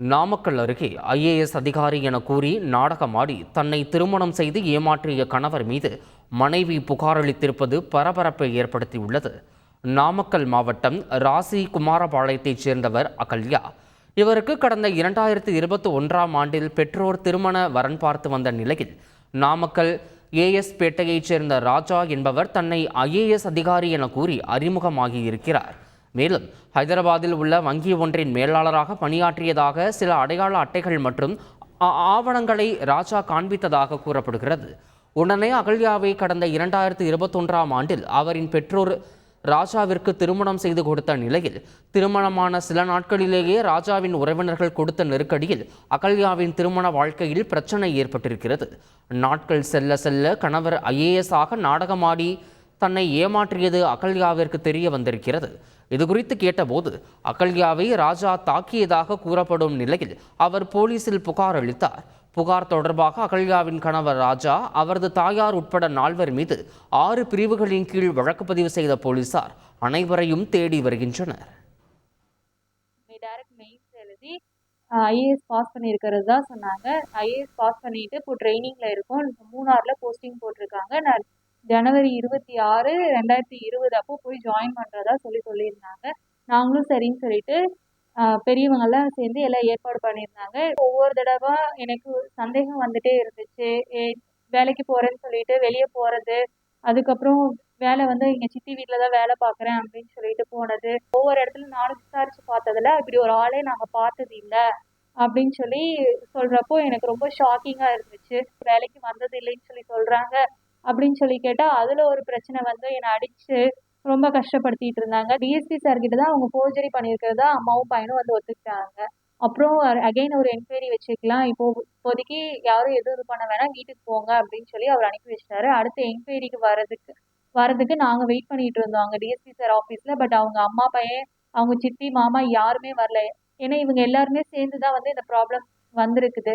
நாமக்கல் அருகே ஐஏஎஸ் அதிகாரி என கூறி நாடகமாடி தன்னை திருமணம் செய்து ஏமாற்றிய கணவர் மீது மனைவி புகாரளித்திருப்பது பரபரப்பை ஏற்படுத்தியுள்ளது. நாமக்கல் மாவட்டம் ராசி குமாரபாளையத்தைச் சேர்ந்தவர் அகல்யா. இவருக்கு கடந்த இரண்டாயிரத்தி இருபத்தி ஒன்றாம் ஆண்டில் பெற்றோர் திருமண வரன் பார்த்து வந்த நிலையில் நாமக்கல் ஏஎஸ் பேட்டையைச் சேர்ந்த ராஜா என்பவர் தன்னை ஐஏஎஸ் அதிகாரி என கூறி அறிமுகமாகியிருக்கிறார். மேலும் ஹைதராபாத்தில் உள்ள வங்கி ஒன்றின் மேலாளராக பணியாற்றியதாக சில அடையாள அட்டைகள் மற்றும் ஆ- ஆவணங்களை ராஜா காண்பித்ததாக கூறப்படுகிறது. உடனே அகல்யாவை கடந்த இரண்டாயிரத்து இருபத்தொன்றாம் ஆண்டில் அவரின் பெற்றோர் ராஜாவிற்கு திருமணம் செய்து கொடுத்த நிலையில் திருமணமான சில நாட்களிலேயே ராஜாவின் உறவினர்கள் கொடுத்த நெருக்கடியில் அகல்யாவின் திருமண வாழ்க்கையில் பிரச்சனை ஏற்பட்டிருக்கிறது. நாட்கள் செல்ல செல்ல கணவர் ஐஏஎஸ் ஆக நாடகமாடி தன்னை ஏமாற்றியது அகல்யாவிற்கு தெரிய வந்திருக்கிறது. இது குறித்து கேட்டபோது அகல்யாவை ராஜா தாக்கியதாக கூறப்படும் நிலையில் அவர் போலீசில் புகார் அளித்தார். புகார் தொடர்பாக அகல்யாவின் கணவர் ராஜா அவரது தாயார் உட்பட நால்வர் மீது ஆறு பிரிவுகளின் கீழ் வழக்கு பதிவு செய்த போலீசார் அனைவரையும் தேடி வருகின்றனர். ஐஏஎஸ் பாஸ் பண்ணியிருக்கிறது தான் சொன்னாங்க. ஐஏஎஸ் பாஸ் பண்ணிட்டு இப்போ ட்ரைனிங்கில் இருக்கும். இப்போ மூணாரில் போஸ்டிங் போட்டிருக்காங்க. நான் ஜனவரி இருபத்தி ஆறு ரெண்டாயிரத்தி இருபது அப்போ போய் ஜாயின் பண்ணுறதா சொல்லி சொல்லியிருந்தாங்க. நாங்களும் சரின்னு சொல்லிட்டு பெரியவங்கெல்லாம் சேர்ந்து எல்லாம் ஏற்பாடு பண்ணியிருந்தாங்க. ஒவ்வொரு தடவை எனக்கு சந்தேகம் வந்துட்டே இருந்துச்சு. ஏ வேலைக்கு போகிறேன்னு சொல்லிட்டு வெளியே போகிறது அதுக்கப்புறம் வேலை வந்து எங்கள் சித்தி வீட்டில் தான் வேலை பார்க்குறேன் அப்படின்னு சொல்லிட்டு போனது. ஒவ்வொரு இடத்துல நானும் விசாரித்து பார்த்ததுல இப்படி ஒரு ஆளே நாங்கள் பார்த்தது இல்லை அப்படின்னு சொல்லி சொல்கிறப்போ எனக்கு ரொம்ப ஷாக்கிங்காக இருந்துச்சு. வேலைக்கு வந்தது இல்லைன்னு சொல்லி சொல்கிறாங்க அப்படின்னு சொல்லி கேட்டால் அதில் ஒரு பிரச்சனை வந்து என்னை அடித்து ரொம்ப கஷ்டப்படுத்திட்டு இருந்தாங்க. டிஎஸ்பி சார்கிட்ட தான் அவங்க ஃபோர்ஜரி பண்ணியிருக்கிறதா அம்மாவும் பையனும் வந்து ஒத்துக்கிட்டாங்க. அப்புறம் அகைன் ஒரு என்கொயரி வச்சுக்கலாம். இப்போ இப்போதைக்கு யாரும் எதுவும் இது பண்ண வேணாம் வீட்டுக்கு போங்க அப்படின்னு சொல்லி அவர் அனுப்பி வச்சிட்டாரு. அடுத்த என்கொயரிக்கு வரதுக்கு வரதுக்கு நாங்கள் வெயிட் பண்ணிட்டு இருந்தோம் அங்கே டிஎஸ்பி சார் ஆஃபீஸில் பட் அவங்க அம்மா பையன் அவங்க சித்தி மாமா யாருமே வரல. ஏன்னா இவங்க எல்லாருமே சேர்ந்து தான் வந்து இந்த ப்ராப்ளம் வந்திருக்குது.